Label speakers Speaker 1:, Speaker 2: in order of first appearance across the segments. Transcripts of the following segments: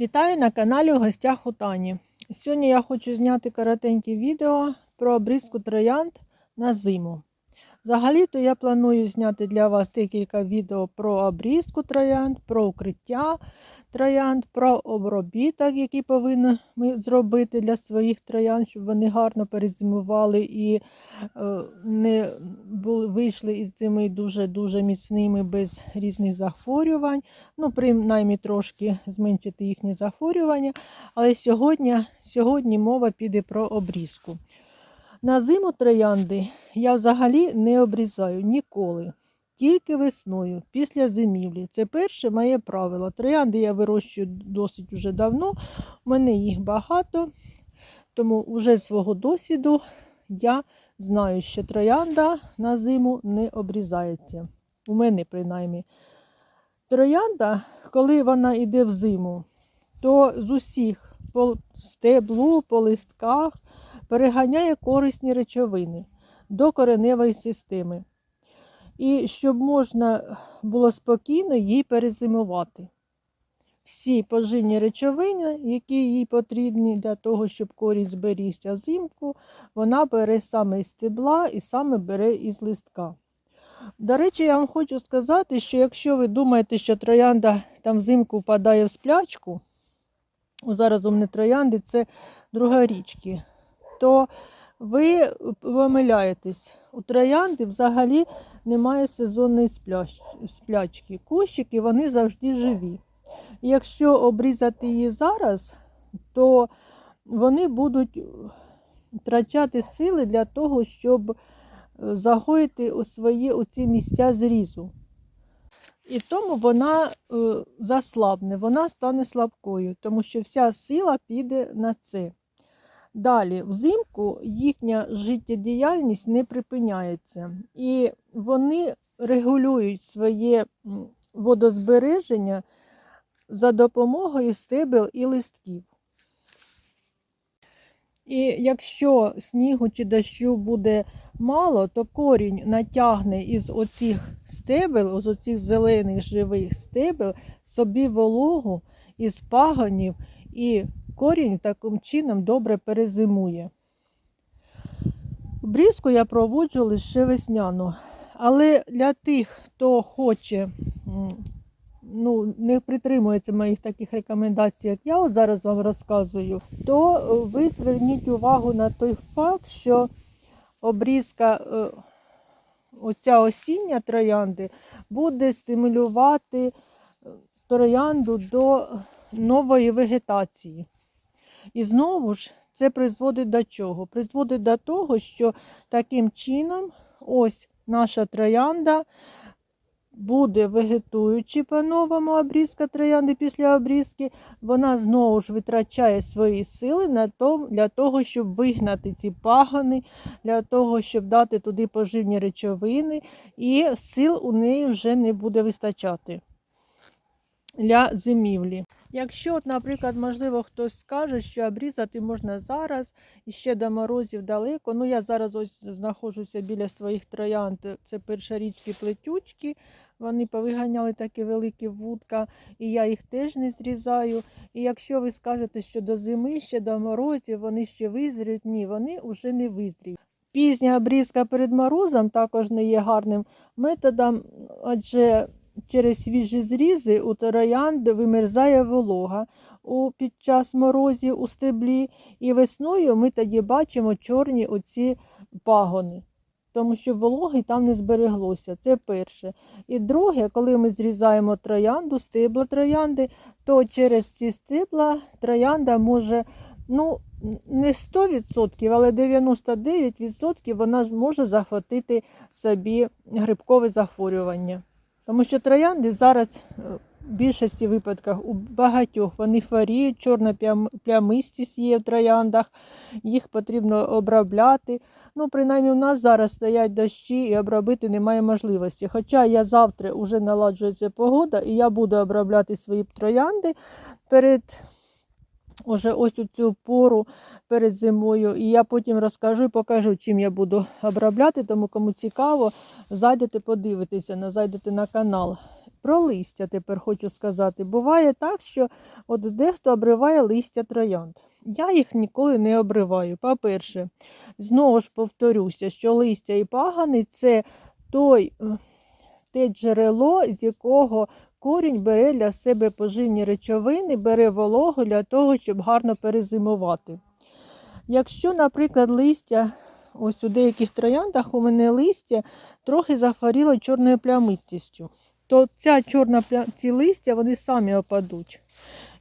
Speaker 1: Вітаю на каналі у гостях у Тані. Сьогодні я хочу зняти коротеньке відео про обрізку троянд на зиму. Взагалі-то я планую зняти для вас декілька відео про обрізку троянд, про укриття троянд, про обробіток, який повинні ми зробити для своїх троянд, щоб вони гарно перезимували і е, не були, вийшли із зими дуже-дуже міцними без різних захворювань. Ну, принаймні трошки зменшити їхні захворювання. Але сьогодні, сьогодні мова піде про обрізку. На зиму троянди я взагалі не обрізаю ніколи. Тільки весною, після зимівлі. Це перше моє правило. Троянди я вирощую досить уже давно, у мене їх багато, тому вже з свого досвіду я знаю, що троянда на зиму не обрізається. У мене принаймні. Троянда, коли вона йде в зиму, то з усіх по стеблу, по листках переганяє корисні речовини до кореневої системи. І щоб можна було спокійно їй перезимувати. Всі поживні речовини, які їй потрібні для того, щоб корінь зберігся взимку, вона бере саме із стебла і саме бере із листка. До речі, я вам хочу сказати, що якщо ви думаєте, що троянда там взимку впадає в сплячку, зараз у мене троянди це другарічки, то ви помиляєтесь. У троянди взагалі немає сезонної спляч... сплячки. Кущики вони завжди живі. Якщо обрізати її зараз, то вони будуть втрачати сили для того, щоб загоїти у свої оці місця зрізу. І тому вона е, заслабне, вона стане слабкою, тому що вся сила піде на це. Далі, взимку їхня життєдіяльність не припиняється, і вони регулюють своє водозбереження за допомогою стебел і листків. І якщо снігу чи дощу буде мало, то корінь натягне із оцих стебел, з оцих зелених живих стебел собі вологу із пагонів і корінь таким чином добре перезимує. Брізку я проводжу лише весняну. Але для тих, хто хоче, ну, не притримується моїх таких рекомендацій, як я от зараз вам розказую, то ви зверніть увагу на той факт, що обрізка оця осіння троянди буде стимулювати троянду до нової вегетації. І знову ж це призводить до чого? Призводить до того, що таким чином ось наша троянда буде вегетуючи по-новому обрізка троянди після обрізки, вона знову ж витрачає свої сили на то, для того, щоб вигнати ці пагони, для того, щоб дати туди поживні речовини, і сил у неї вже не буде вистачати для зимівлі. Якщо, от, наприклад, можливо, хтось скаже, що обрізати можна зараз і ще до морозів далеко. Ну, я зараз ось знаходжуся біля своїх троянд. Це першорічки плетючки. Вони повиганяли такі великі вудка, і я їх теж не зрізаю. І якщо ви скажете, що до зими, ще до морозів, вони ще визріють, ні, вони вже не визріють. Пізня обрізка перед морозом також не є гарним методом, адже через свіжі зрізи у троянд вимерзає волога у, під час морозів у стеблі, і весною ми тоді бачимо чорні оці пагони. Тому що вологи там не збереглося. Це перше. І друге, коли ми зрізаємо троянду, стебла троянди, то через ці стебла троянда може, ну, не 100%, але 99% вона може захватити собі грибкове захворювання. Тому що троянди зараз в більшості випадків у багатьох вони хворіють, чорна плямистість є в трояндах, їх потрібно обробляти. Ну, принаймні, у нас зараз стоять дощі і обробити немає можливості. Хоча я завтра вже наладжується погода, і я буду обробляти свої троянди перед Уже ось у цю пору перед зимою, і я потім розкажу і покажу, чим я буду обробляти. Тому кому цікаво, зайдете, подивитися, зайдете на канал. Про листя тепер хочу сказати. Буває так, що от дехто обриває листя троянд. Я їх ніколи не обриваю. По-перше, знову ж повторюся, що листя і пагани це той, е, те джерело, з якого корінь бере для себе поживні речовини, бере вологу для того, щоб гарно перезимувати. Якщо, наприклад, листя, ось у деяких трояндах у мене листя трохи захворіло чорною плямистістю, то ця чорна пля... ці листя вони самі опадуть.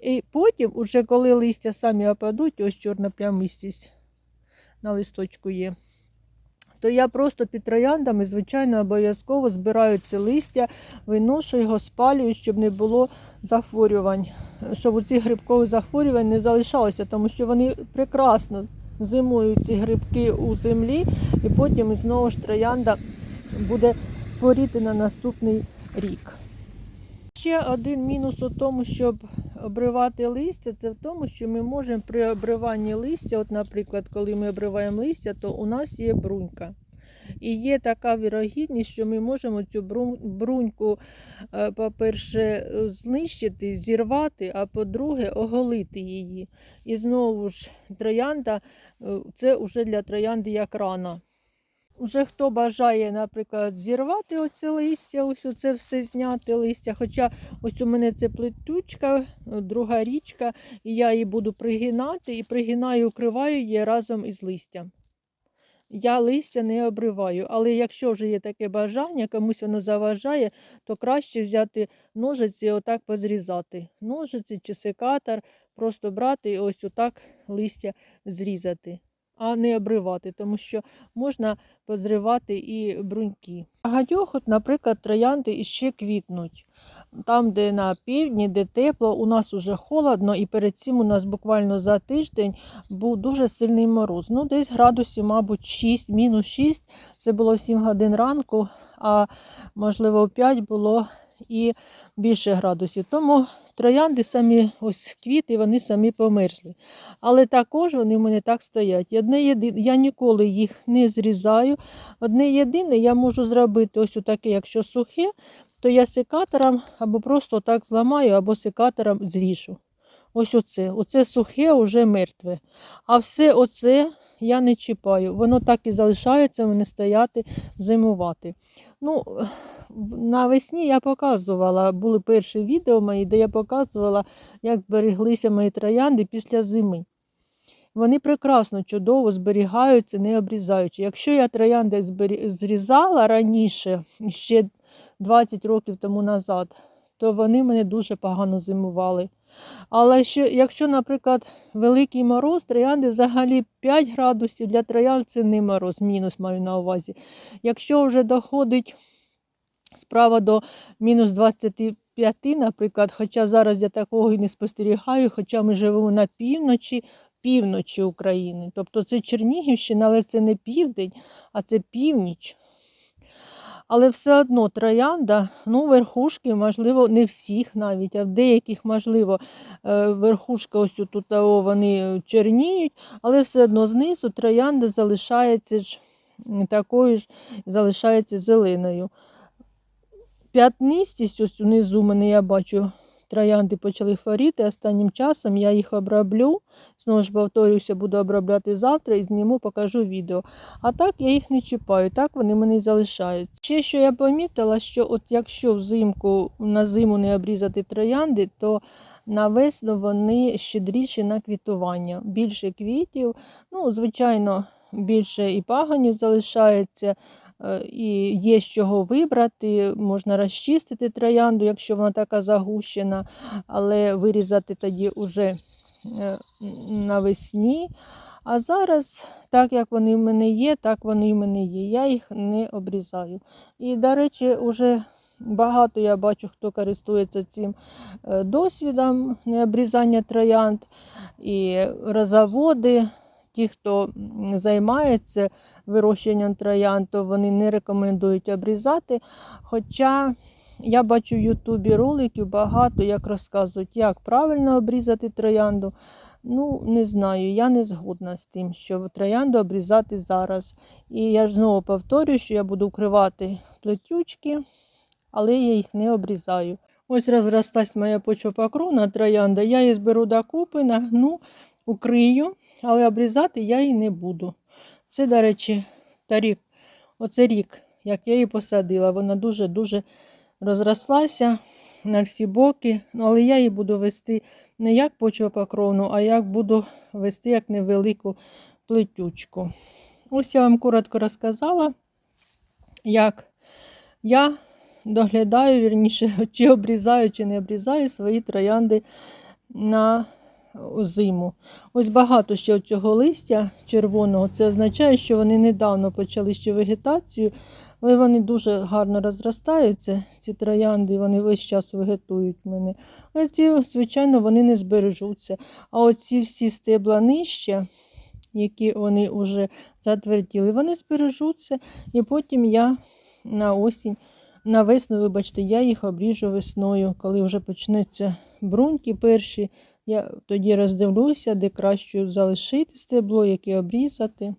Speaker 1: І потім, уже коли листя самі опадуть, ось чорна плямистість на листочку є, то я просто під трояндами, звичайно, обов'язково збираю це листя, виношу його, спалюю, щоб не було захворювань, щоб у цих грибкових захворювань не залишалося, тому що вони прекрасно зимують ці грибки у землі, і потім знову ж троянда буде хворіти на наступний рік. Ще один мінус у тому, щоб обривати листя, це в тому, що ми можемо при обриванні листя, от, наприклад, коли ми обриваємо листя, то у нас є брунька. І є така вірогідність, що ми можемо цю бруньку, е, по-перше, е, знищити, зірвати, а по-друге, оголити її. І знову ж троянда, е, це вже для троянди як рана. Уже хто бажає, наприклад, зірвати оце листя, ось оце все зняти листя. Хоча ось у мене це плетучка, друга річка, і я її буду пригинати і пригинаю, укриваю її разом із листям. Я листя не обриваю, але якщо вже є таке бажання, комусь воно заважає, то краще взяти ножиці і отак позрізати. Ножиці чи секатор, просто брати і ось отак листя зрізати, а не обривати, тому що можна позривати і бруньки. Багатьох, наприклад, троянди іще квітнуть. Там, де на півдні, де тепло, у нас уже холодно, і перед цим у нас буквально за тиждень був дуже сильний мороз. Ну, десь градусів, мабуть, 6, мінус 6. Це було 7 годин ранку, а можливо 5 було і більше градусів. Тому троянди самі, ось квіти, вони самі померзли. Але також вони в мене так стоять. Одне єдине, я ніколи їх не зрізаю. Одне єдине, я можу зробити ось таке, якщо сухе, то я секатором або просто так зламаю, або секатором зріжу. Ось оце. Оце сухе, вже мертве. А все оце я не чіпаю. Воно так і залишається, мене стояти, зимувати. Ну, навесні я показувала, були перші відео мої, де я показувала, як збереглися мої троянди після зими. Вони прекрасно, чудово зберігаються, не обрізаючи. Якщо я троянди зрізала раніше, ще 20 років тому назад, то вони мене дуже погано зимували. Але ще, якщо, наприклад, великий мороз, троянди взагалі 5 градусів для троянд це не мороз, мінус маю на увазі. Якщо вже доходить справа до мінус 25, наприклад, хоча зараз я такого і не спостерігаю, хоча ми живемо на півночі, півночі України. Тобто це Чернігівщина, але це не південь, а це північ. Але все одно троянда, ну, верхушки, можливо, не всіх навіть, а в деяких, можливо, е, верхушка ось тут вони черніють, але все одно знизу троянда залишається ж такою ж, залишається зеленою. П'ятнистість, ось унизу мене я бачу, троянди почали хворіти. Останнім часом я їх оброблю. Знову ж повторюся, буду обробляти завтра і зніму, покажу відео. А так я їх не чіпаю, так вони мене і залишаються. Ще що я помітила, що от якщо взимку на зиму не обрізати троянди, то на весну вони щедріші на квітування. Більше квітів, ну, звичайно, більше і паганів залишається. Е, І є з чого вибрати, можна розчистити троянду, якщо вона така загущена, але вирізати тоді уже е, навесні. А зараз, так як вони в мене є, так вони в мене є. Я їх не обрізаю. І, до речі, вже багато я бачу, хто користується цим е, досвідом необрізання троянд і розаводи. Ті, хто займається вирощенням троянд, то вони не рекомендують обрізати. Хоча я бачу в Ютубі роликів багато, як розказують, як правильно обрізати троянду. Ну, не знаю, я не згодна з тим, що троянду обрізати зараз. І я ж знову повторюю, що я буду вкривати плетючки, але я їх не обрізаю. Ось розростась моя почвопокровна троянда. Я її зберу докупи, нагну, укрию, але обрізати я її не буду. Це, до речі, та оце рік, як я її посадила. Вона дуже-дуже розрослася на всі боки. Ну, але я її буду вести не як почвопокровну, а як буду вести як невелику плетючку. Ось я вам коротко розказала, як я доглядаю, вірніше, чи обрізаю, чи не обрізаю свої троянди на зиму. Ось багато ще цього листя червоного. Це означає, що вони недавно почали ще вегетацію, але вони дуже гарно розростаються, ці троянди, вони весь час вегетують мене. Але ці, звичайно, вони не збережуться. А оці всі стебла нижче, які вони вже затверділи, вони збережуться. І потім я на осінь, на весну, вибачте, я їх обріжу весною, коли вже почнуться бруньки перші. Я тоді роздивлюся, де краще залишити стебло, яке обрізати.